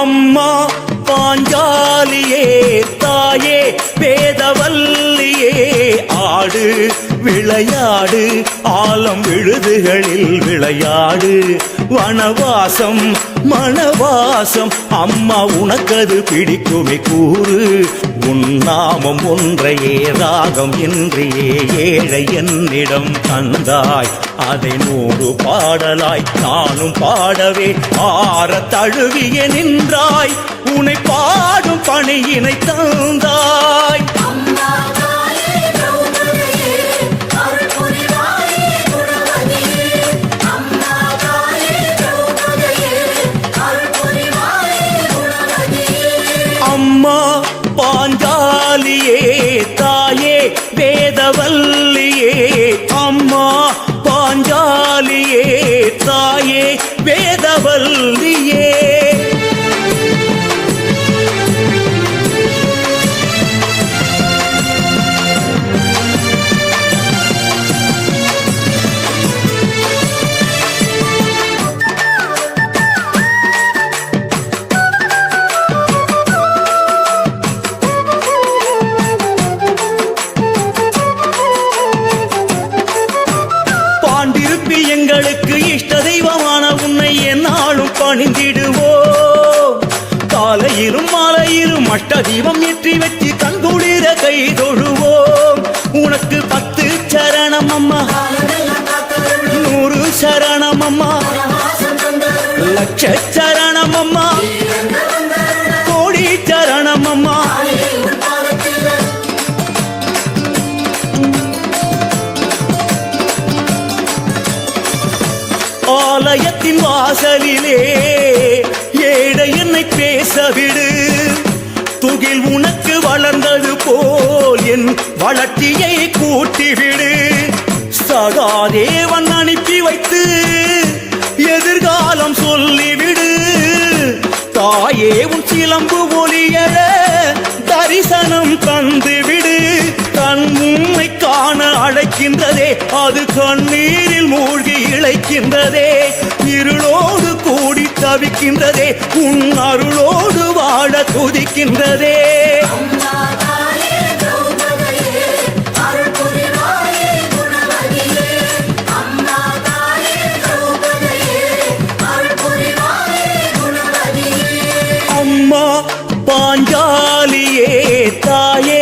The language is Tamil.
அம்மா பாஞ்சாலியே தாயே வேதவல்லியே ஆடு விளையாடு ஆலம் விழுதுகளில் விளையாடு. வனவாசம் மனவாசம். அம்மா உனக்கது பிடிக்குமே கூறு. உன் நாமம் ஒன்றையே ராகம் இன்றியே ஏழை என்னிடம் தந்தாய். அதை நூறு பாடலாய் நானும் பாடவே ஆற தழுவிய நின்றாய். உனை பாடும் பணியினை தந்தாய். அம்மா பாஞ்சாலியே தாயே வேதவல்லியே. எங்களுக்கு இஷ்ட தெய்வமான உன்னை என்னாலும் பணிந்திடுவோ காலையிலும் மாலையிலும் அஷ்ட தீபம் ஏற்றி வச்சு கண்குளிர கை தொழுவோம். உனக்கு பத்து சரணம் அம்மா. நூறு சரணம் அம்மா. வாசம் தந்தருள் லட்ச வாசலிலே ஏழை என்னை பேசவிடு. துகில் உனக்கு வளர்ந்தது போல் என் வளர்ச்சியை கூட்டிவிடு. சகாதேவன் அனுப்பி வைத்து எதிர்காலம் சொல்லிவிடு. தாயே உன் சிலம்பு ஒளியல தரிசனம் தந்துவிடு. கண் உம்மை காண அழைக்கின்றதே அது கண்ணீரில் மூழ்கி இழைக்கின்றதே. இருளோடு கூடி தவிக்கின்றதே உன் அருளோடு வாழ துதிக்கின்றதே. அம்மா பாஞ்சாலியே தாயே